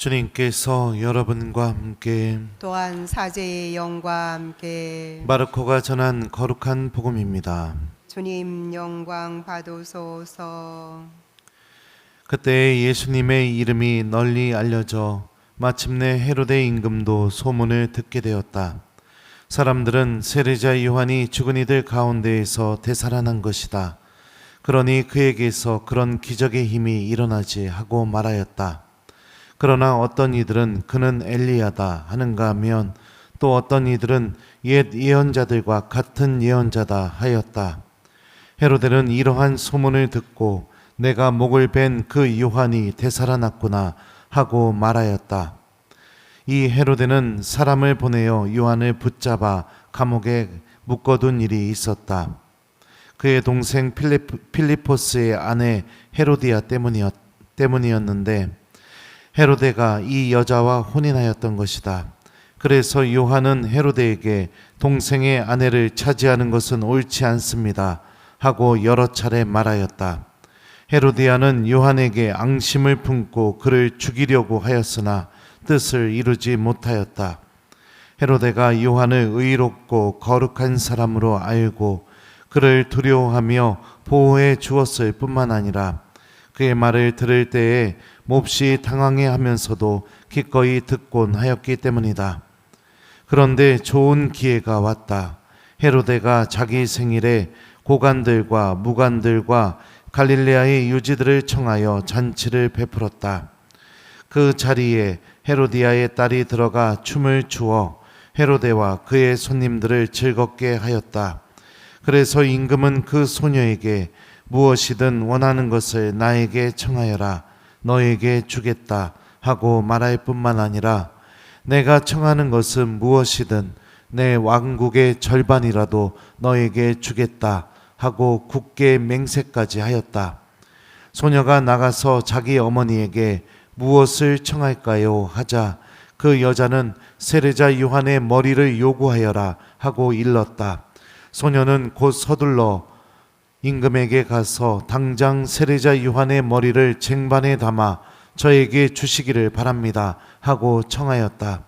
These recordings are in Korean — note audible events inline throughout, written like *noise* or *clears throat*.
주님께서 여러분과 함께 또한 사제의 영과 함께 마르코가 전한 거룩한 복음입니다. 주님 영광 받으소서 그때 예수님의 이름이 널리 알려져 마침내 헤로데 임금도 소문을 듣게 되었다. 사람들은 세례자 요한이 죽은 이들 가운데에서 되살아난 것이다. 그러니 그에게서 그런 기적의 힘이 일어나지 하고 말하였다. 그러나 어떤 이들은 그는 엘리야다 하는가 하면 또 어떤 이들은 옛 예언자들과 같은 예언자다 하였다. 헤로데는 이러한 소문을 듣고 내가 목을 벤 그 요한이 되살아났구나 하고 말하였다. 이 헤로데는 사람을 보내어 요한을 붙잡아 감옥에 묶어둔 일이 있었다. 그의 동생 필리포스의 아내 헤로디아 때문이었, 때문이었는데 헤로데가 이 여자와 혼인하였던 것이다. 그래서 요한은 헤로데에게 동생의 아내를 차지하는 것은 옳지 않습니다. 하고 여러 차례 말하였다. 헤로디아는 요한에게 앙심을 품고 그를 죽이려고 하였으나 뜻을 이루지 못하였다. 헤로데가 요한을 의롭고 거룩한 사람으로 알고 그를 두려워하며 보호해 주었을 뿐만 아니라 그의 말을 들을 때에 몹시 당황해 하면서도 기꺼이 듣곤 하였기 때문이다. 그런데 좋은 기회가 왔다. 헤로데가 자기 생일에 고관들과 무관들과 갈릴레아의 유지들을 청하여 잔치를 베풀었다. 그 자리에 헤로디아의 딸이 들어가 춤을 추어 헤로데와 그의 손님들을 즐겁게 하였다. 그래서 임금은 그 소녀에게 무엇이든 원하는 것을 나에게 청하여라. 너에게 주겠다. 하고 말할 뿐만 아니라 내가 청하는 것은 무엇이든 내 왕국의 절반이라도 너에게 주겠다. 하고 굳게 맹세까지 하였다. 소녀가 나가서 자기 어머니에게 무엇을 청할까요? 하자 그 여자는 세례자 요한의 머리를 요구하여라 하고 일렀다. 소녀는 곧 서둘러 임금에게 가서 당장 세례자 요한의 머리를 쟁반에 담아 저에게 주시기를 바랍니다 하고 청하였다.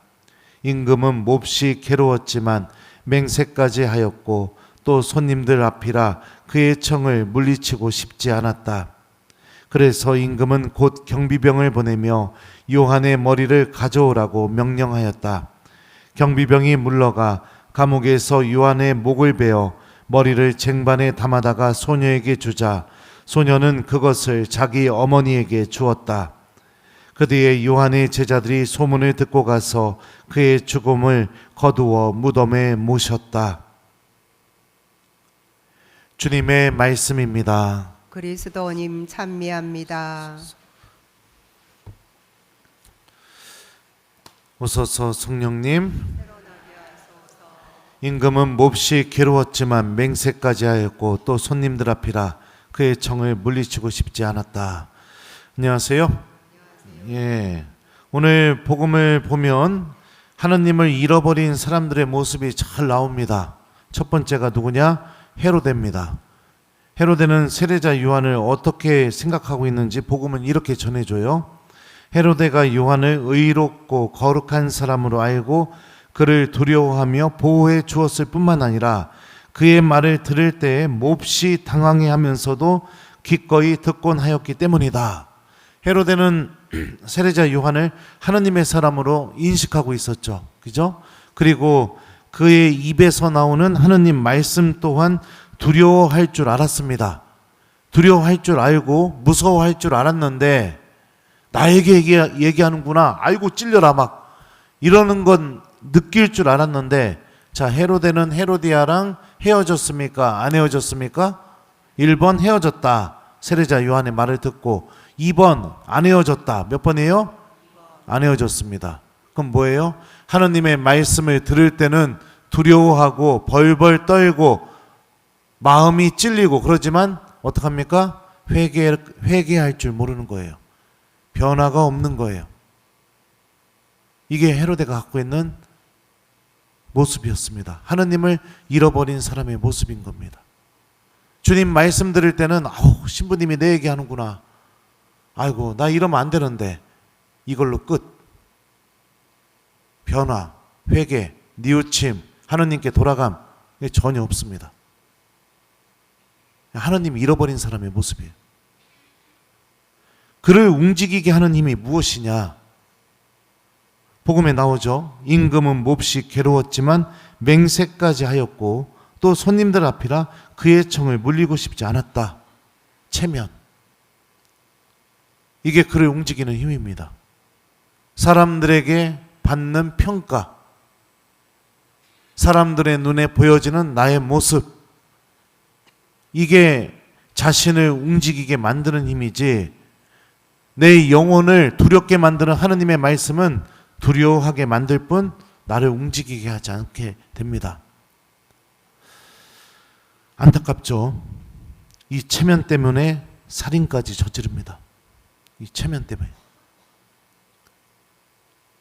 임금은 몹시 괴로웠지만 맹세까지 하였고 또 손님들 앞이라 그의 청을 물리치고 싶지 않았다. 그래서 임금은 곧 경비병을 보내며 요한의 머리를 가져오라고 명령하였다. 경비병이 물러가 감옥에서 요한의 목을 베어 머리를 쟁반에 담아다가 소녀에게 주자 소녀는 그것을 자기 어머니에게 주었다. 그 뒤에 요한의 제자들이 소문을 듣고 가서 그의 죽음을 거두어 무덤에 모셨다. 주님의 말씀입니다. 그리스도님 찬미합니다 오소서 성령님 임금은 몹시 괴로웠지만 맹세까지 하였고 또 손님들 앞이라 그의 청을 물리치고 싶지 않았다. 안녕하세요. 예. 오늘 복음을 보면 하나님을 잃어버린 사람들의 모습이 잘 나옵니다. 첫 번째가 누구냐? 헤로데입니다. 헤로데는 세례자 요한을 어떻게 생각하고 있는지 복음은 이렇게 전해줘요. 헤로데가 요한을 의롭고 거룩한 사람으로 알고 그를 두려워하며 보호해 주었을 뿐만 아니라 그의 말을 들을 때에 몹시 당황해 하면서도 기꺼이 듣곤 하였기 때문이다. 헤로데는 *clears throat* 세례자 요한을 하나님의 사람으로 인식하고 있었죠. 그죠? 그리고 그의 입에서 나오는 하나님 말씀 또한 두려워할 줄 알았습니다. 두려워할 줄 알고 무서워할 줄 알았는데 나에게 얘기, 얘기하는구나. 알고 찔려라 막 이러는 건 느낄 줄 알았는데 자 헤로데는 헤로디아랑 헤어졌습니까? 안 헤어졌습니까? 1번 헤어졌다. 세례자 요한의 말을 듣고 2번 안 헤어졌다. 몇 번이에요? 안 헤어졌습니다. 그럼 뭐예요? 하나님의 말씀을 들을 때는 두려워하고 벌벌 떨고 마음이 찔리고 그러지만 어떡합니까? 회개 회개할 줄 모르는 거예요. 변화가 없는 거예요. 이게 헤로데가 갖고 있는 모습이었습니다. 하나님을 잃어버린 사람의 모습인 겁니다. 주님 말씀 들을 때는 아우 신부님이 내 얘기 하는구나. 아이고 나 이러면 안 되는데 이걸로 끝. 변화, 회개, 뉘우침, 하느님께 돌아감 전혀 없습니다. 하느님 잃어버린 사람의 모습이에요. 그를 움직이게 하는 힘이 무엇이냐? 복음에 나오죠. 임금은 몹시 괴로웠지만 맹세까지 하였고 또 손님들 앞이라 그의 청을 물리고 싶지 않았다. 체면. 이게 그를 움직이는 힘입니다. 사람들에게 받는 평가. 사람들의 눈에 보여지는 나의 모습. 이게 자신을 움직이게 만드는 힘이지 내 영혼을 두렵게 만드는 하느님의 말씀은 두려워하게 만들 뿐 나를 움직이게 하지 않게 됩니다. 안타깝죠. 이 체면 때문에 살인까지 저지릅니다. 이 체면 때문에.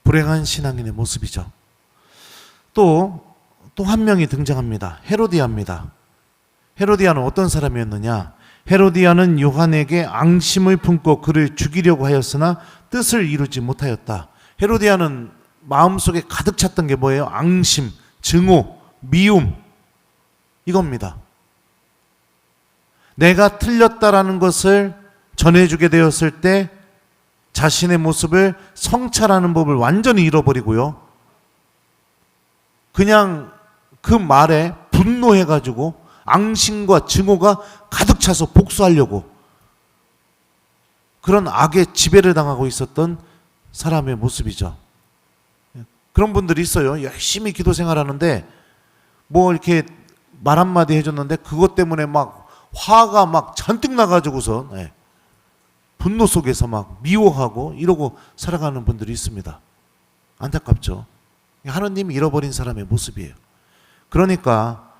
불행한 신앙인의 모습이죠. 또, 또 한 명이 등장합니다. 헤로디아입니다. 헤로디아는 어떤 사람이었느냐? 헤로디아는 요한에게 앙심을 품고 그를 죽이려고 하였으나 뜻을 이루지 못하였다. 헤로디아는 마음속에 가득 찼던 게 뭐예요? 앙심, 증오, 미움. 이겁니다. 내가 틀렸다라는 것을 전해주게 되었을 때 자신의 모습을 성찰하는 법을 완전히 잃어버리고요. 그냥 그 말에 분노해가지고 앙심과 증오가 가득 차서 복수하려고 그런 악의 지배를 당하고 있었던 사람의 모습이죠. 그런 분들이 있어요. 열심히 기도 생활하는데 뭐 이렇게 말 한마디 해줬는데 그것 때문에 막 화가 막 잔뜩 나가지고서 예, 분노 속에서 막 미워하고 이러고 살아가는 분들이 있습니다. 안타깝죠. 하느님 잃어버린 사람의 모습이에요. 그러니까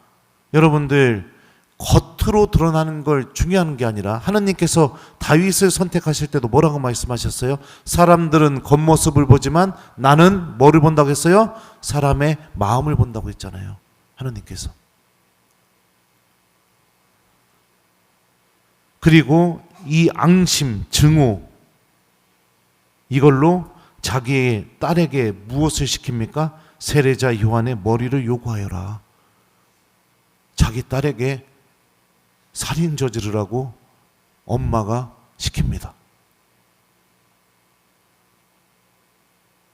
여러분들 겉 으로 드러나는 걸 중요한 게 아니라 하느님께서 다윗을 선택하실 때도 뭐라고 말씀하셨어요? 사람들은 겉모습을 보지만 나는 뭐를 본다고 했어요? 사람의 마음을 본다고 했잖아요. 하느님께서. 그리고 이 앙심, 증오 이걸로 자기의 딸에게 무엇을 시킵니까? 세례자 요한의 머리를 요구하여라. 자기 딸에게 살인 저지르라고 엄마가 시킵니다.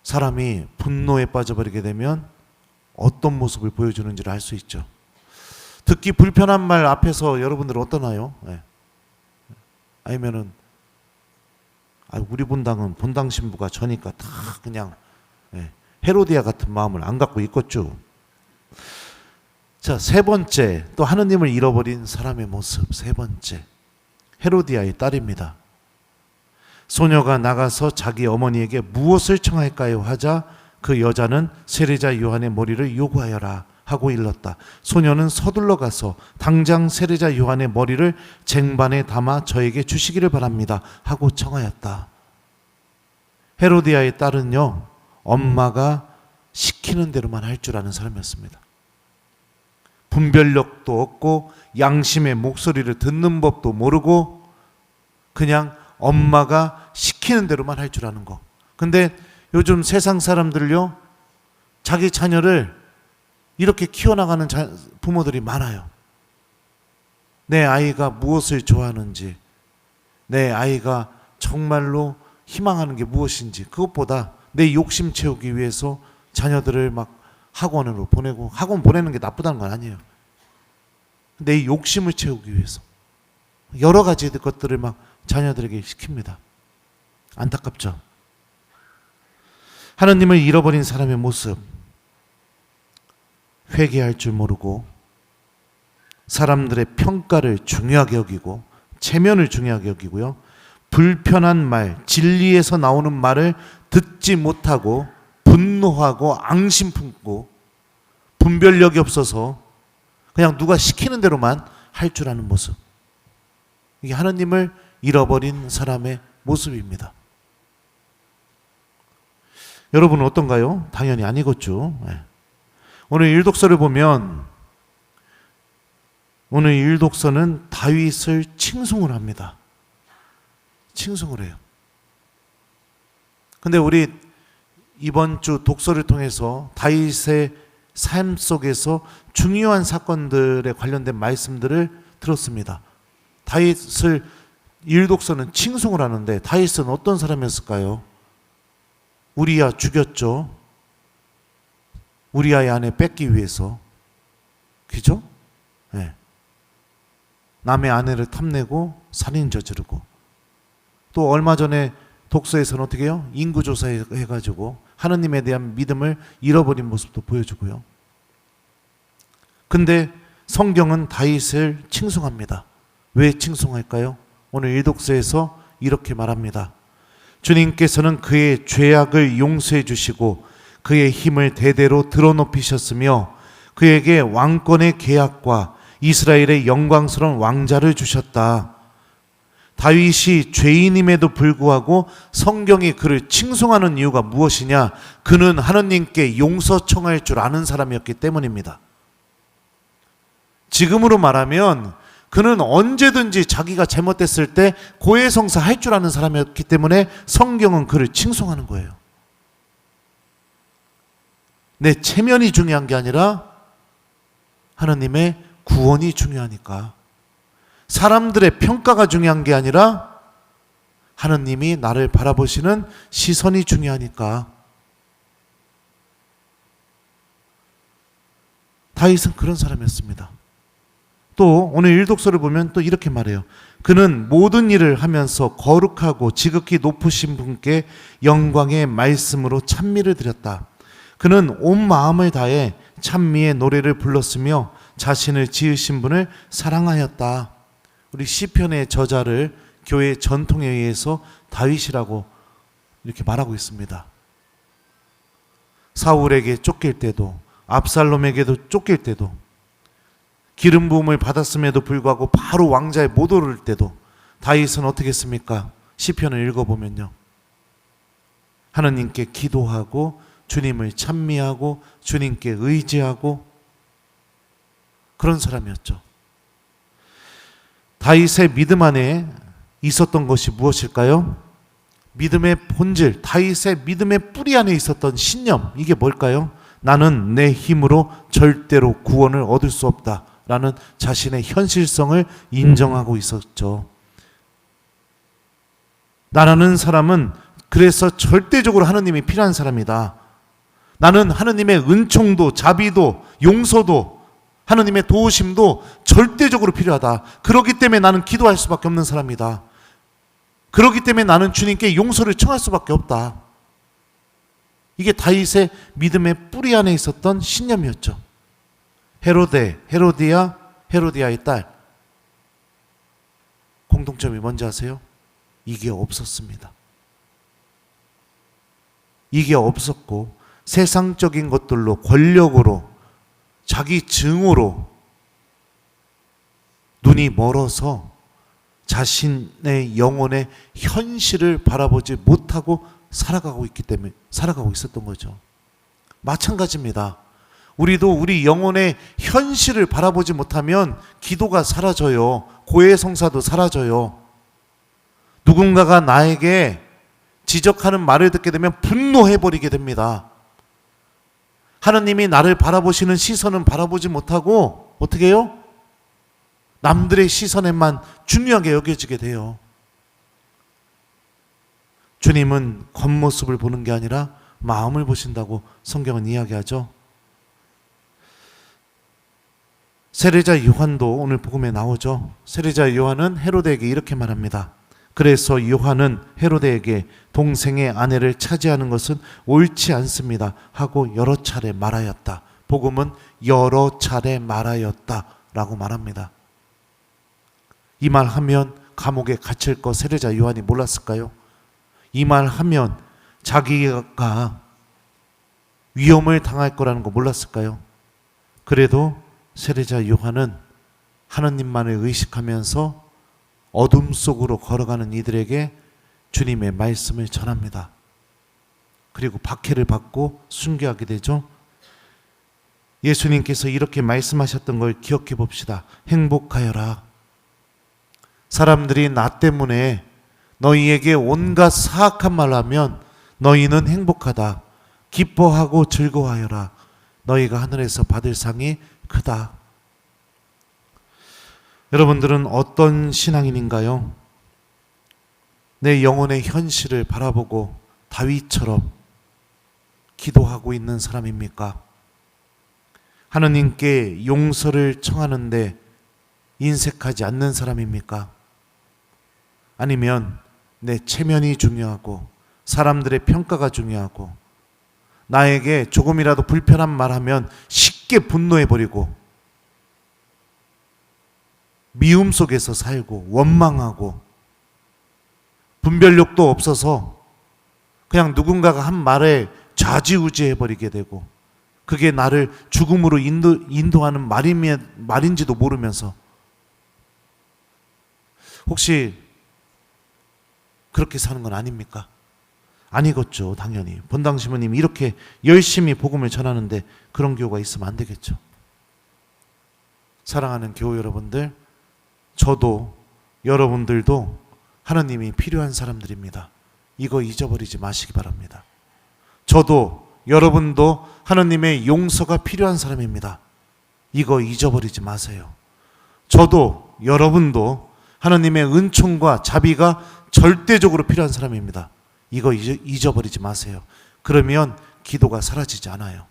사람이 분노에 빠져버리게 되면 어떤 모습을 보여주는지를 알 수 있죠. 듣기 불편한 말 앞에서 여러분들 어떠나요? 네. 아니면은 아, 우리 본당은 본당 신부가 저니까 다 그냥 예, 헤로디아 같은 마음을 안 갖고 있겠죠. 자, 세 번째, 또 하느님을 잃어버린 사람의 모습. 세 번째. 헤로디아의 딸입니다. 소녀가 나가서 자기 어머니에게 무엇을 청할까요? 하자 그 여자는 세례자 요한의 머리를 요구하여라 하고 일렀다. 소녀는 서둘러 가서 당장 세례자 요한의 머리를 쟁반에 담아 저에게 주시기를 바랍니다. 하고 청하였다. 헤로디아의 딸은요, 엄마가 시키는 대로만 할 줄 아는 사람이었습니다. 분별력도 없고 양심의 목소리를 듣는 법도 모르고 그냥 엄마가 시키는 대로만 할 줄 아는 거. 근데 요즘 세상 사람들요 자기 자녀를 이렇게 키워나가는 자, 부모들이 많아요. 내 아이가 무엇을 좋아하는지, 내 아이가 정말로 희망하는 게 무엇인지, 그것보다 내 욕심 채우기 위해서 자녀들을 막 학원으로 보내고 학원 보내는 게 나쁘다는 건 아니에요. 내 욕심을 채우기 위해서 여러 가지 것들을 막 자녀들에게 시킵니다. 안타깝죠. 하나님을 잃어버린 사람의 모습 회개할 줄 모르고 사람들의 평가를 중요하게 여기고 체면을 중요하게 여기고요. 불편한 말, 진리에서 나오는 말을 듣지 못하고 분노하고 앙심 품고 분별력이 없어서 그냥 누가 시키는 대로만 할 줄 아는 모습. 이게 하나님을 잃어버린 사람의 모습입니다. 여러분은 어떤가요? 당연히 아니겠죠. 네. 오늘 일독서를 보면 오늘 일독서는 다윗을 칭송을 합니다. 칭송을 해요. 근데 우리 이번 주 독서를 통해서 다윗의 삶 속에서 중요한 사건들에 관련된 말씀들을 들었습니다. 다윗을 일독서는 칭송을 하는데 다윗은 어떤 사람이었을까요? 우리야 죽였죠. 우리아의 아내 뺏기 위해서. 그죠? 네. 남의 아내를 탐내고 살인 저지르고 또 얼마 전에 독서에서는 어떻게 해요? 인구조사 해가지고 하느님에 대한 믿음을 잃어버린 모습도 보여주고요. 근데 성경은 다윗을 칭송합니다. 왜 칭송할까요? 오늘 일독서에서 이렇게 말합니다. 주님께서는 그의 죄악을 용서해 주시고 그의 힘을 대대로 드러높이셨으며 그에게 왕권의 계약과 이스라엘의 영광스러운 왕자를 주셨다. 다윗이 죄인임에도 불구하고 성경이 그를 칭송하는 이유가 무엇이냐? 그는 하느님께 용서 청할 줄 아는 사람이었기 때문입니다. 지금으로 말하면 그는 언제든지 자기가 잘못됐을 때 고해성사 할 줄 아는 사람이었기 때문에 성경은 그를 칭송하는 거예요. 내 체면이 중요한 게 아니라 하나님의 구원이 중요하니까. 사람들의 평가가 중요한 게 아니라 하나님이 나를 바라보시는 시선이 중요하니까. 다윗은 그런 사람이었습니다. 또 오늘 일독서를 보면 또 이렇게 말해요. 그는 모든 일을 하면서 거룩하고 지극히 높으신 분께 영광의 말씀으로 찬미를 드렸다. 그는 온 마음을 다해 찬미의 노래를 불렀으며 자신을 지으신 분을 사랑하였다. 우리 시편의 저자를 교회 전통에 의해서 다윗이라고 이렇게 말하고 있습니다. 사울에게 쫓길 때도 압살롬에게도 쫓길 때도 기름 부음을 받았음에도 불구하고 바로 왕자에 못 오를 때도 다윗은 어떻게 했습니까? 시편을 읽어 보면요. 하나님께 기도하고 주님을 찬미하고 주님께 의지하고 그런 사람이었죠. 다윗의 믿음 안에 있었던 것이 무엇일까요? 믿음의 본질, 다윗의 믿음의 뿌리 안에 있었던 신념, 이게 뭘까요? 나는 내 힘으로 절대로 구원을 얻을 수 없다. 라는 자신의 현실성을 인정하고 있었죠. 나라는 사람은 그래서 절대적으로 하느님이 필요한 사람이다. 나는 하느님의 은총도, 자비도, 용서도, 하느님의 도우심도 절대적으로 필요하다. 그렇기 때문에 나는 기도할 수밖에 없는 사람이다. 그렇기 때문에 나는 주님께 용서를 청할 수밖에 없다. 이게 다윗의 믿음의 뿌리 안에 있었던 신념이었죠. 헤로데, 헤로디아, 헤로디아의 딸. 공통점이 뭔지 아세요? 이게 없었습니다. 이게 없었고 세상적인 것들로 권력으로 자기 증오로 눈이 멀어서 자신의 영혼의 현실을 바라보지 못하고 살아가고 있기 때문에 살아가고 있었던 거죠. 마찬가지입니다. 우리도 우리 영혼의 현실을 바라보지 못하면 기도가 사라져요. 고해성사도 사라져요. 누군가가 나에게 지적하는 말을 듣게 되면 분노해 버리게 됩니다. 하나님이 나를 바라보시는 시선은 바라보지 못하고 어떻게 해요? 남들의 시선에만 중요하게 여겨지게 돼요. 주님은 겉모습을 보는 게 아니라 마음을 보신다고 성경은 이야기하죠. 세례자 요한도 오늘 복음에 나오죠. 세례자 요한은 헤로데에게 이렇게 말합니다. 그래서 요한은 헤로데에게 동생의 아내를 차지하는 것은 옳지 않습니다. 하고 여러 차례 말하였다. 복음은 여러 차례 말하였다라고 말합니다. 이 말 하면 감옥에 갇힐 거 세례자 요한이 몰랐을까요? 이 말 하면 자기가 위험을 당할 거라는 거 몰랐을까요? 그래도 세례자 요한은 하나님만을 의식하면서 어둠 속으로 걸어가는 이들에게 주님의 말씀을 전합니다. 그리고 박해를 받고 순교하게 되죠. 예수님께서 이렇게 말씀하셨던 걸 기억해 봅시다. 행복하여라. 사람들이 나 때문에 너희에게 온갖 사악한 말 하면 너희는 행복하다. 기뻐하고 즐거워하여라. 너희가 하늘에서 받을 상이 크다. 여러분들은 어떤 신앙인인가요? 내 영혼의 현실을 바라보고 다윗처럼 기도하고 있는 사람입니까? 하느님께 용서를 청하는데 인색하지 않는 사람입니까? 아니면 내 체면이 중요하고 사람들의 평가가 중요하고 나에게 조금이라도 불편한 말 하면 쉽게 분노해버리고 미움 속에서 살고 원망하고 분별력도 없어서 그냥 누군가가 한 말에 좌지우지해 버리게 되고 그게 나를 죽음으로 인도, 인도하는 말이며, 말인지도 모르면서 혹시 그렇게 사는 건 아닙니까? 아니겠죠, 당연히. 본당 시모님이 이렇게 열심히 복음을 전하는데 그런 교우가 있으면 안 되겠죠. 사랑하는 교우 여러분들, 저도 여러분들도 하나님이 필요한 사람들입니다. 이거 잊어버리지 마시기 바랍니다. 저도 여러분도 하나님의 용서가 필요한 사람입니다. 이거 잊어버리지 마세요. 저도 여러분도 하나님의 은총과 자비가 절대적으로 필요한 사람입니다. 이거 잊어- 잊어버리지 마세요. 그러면 기도가 사라지지 않아요.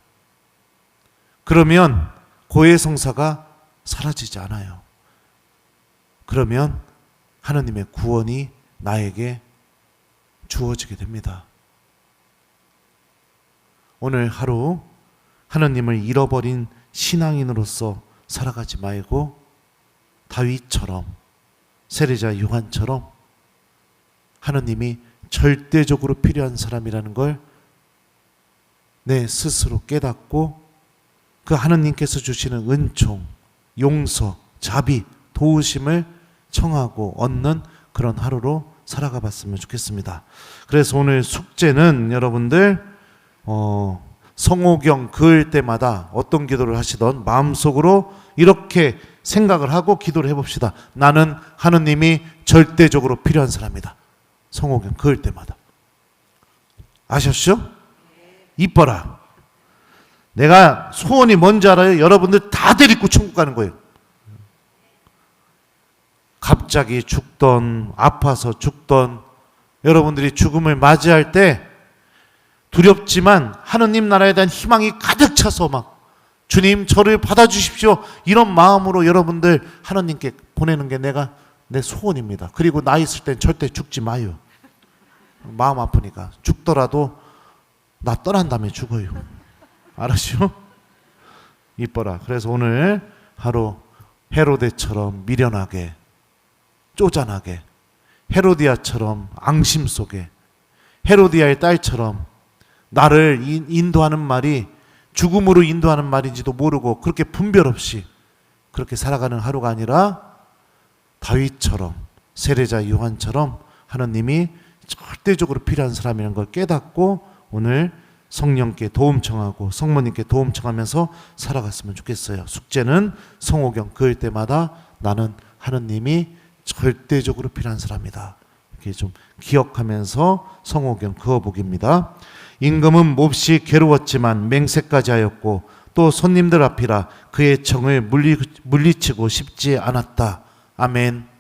그러면 고해성사가 사라지지 않아요. 그러면 하나님의 구원이 나에게 주어지게 됩니다. 오늘 하루 하나님을 잃어버린 신앙인으로서 살아가지 말고 다윗처럼 세례자 요한처럼 하나님이 절대적으로 필요한 사람이라는 걸 내 스스로 깨닫고 그 하나님께서 주시는 은총, 용서, 자비, 도우심을 청하고 얻는 그런 하루로 살아가 봤으면 좋겠습니다. 그래서 오늘 숙제는 여러분들 어, 성호경 그을 때마다 어떤 기도를 하시던 마음속으로 이렇게 생각을 하고 기도를 해봅시다. 나는 하느님이 절대적으로 필요한 사람이다. 성호경 그을 때마다. 아셨죠? 이뻐라. 내가 소원이 뭔지 알아요? 여러분들 다 데리고 천국 가는 거예요. 갑자기 죽던, 아파서 죽던, 여러분들이 죽음을 맞이할 때 두렵지만 하느님 나라에 대한 희망이 가득 차서 막 주님 저를 받아주십시오 이런 마음으로 여러분들 하느님께 보내는 게 내가 내 소원입니다. 그리고 나 있을 땐 절대 죽지 마요. 마음 아프니까 죽더라도 나 떠난 다음에 죽어요. 알았죠? 이뻐라. 그래서 오늘 하루 헤로데처럼 미련하게 쪼잔하게 헤로디아처럼 앙심 속에 헤로디아의 딸처럼 나를 인- 인도하는 말이 죽음으로 인도하는 말인지도 모르고 그렇게 분별 없이 그렇게 살아가는 하루가 아니라 다윗처럼 세례자 요한처럼 하나님이 절대적으로 필요한 사람이라는 걸 깨닫고 오늘 성령께 도움 청하고 성모님께 도움 청하면서 살아갔으면 좋겠어요. 숙제는 성호경 그을 때마다 나는 하느님이 절대적으로 필요한 사람이다. 이렇게 좀 기억하면서 성호경 그어보기입니다. 임금은 몹시 괴로웠지만 맹세까지 하였고 또 손님들 앞이라 그의 정을 물리, 물리치고 싶지 않았다. 아멘.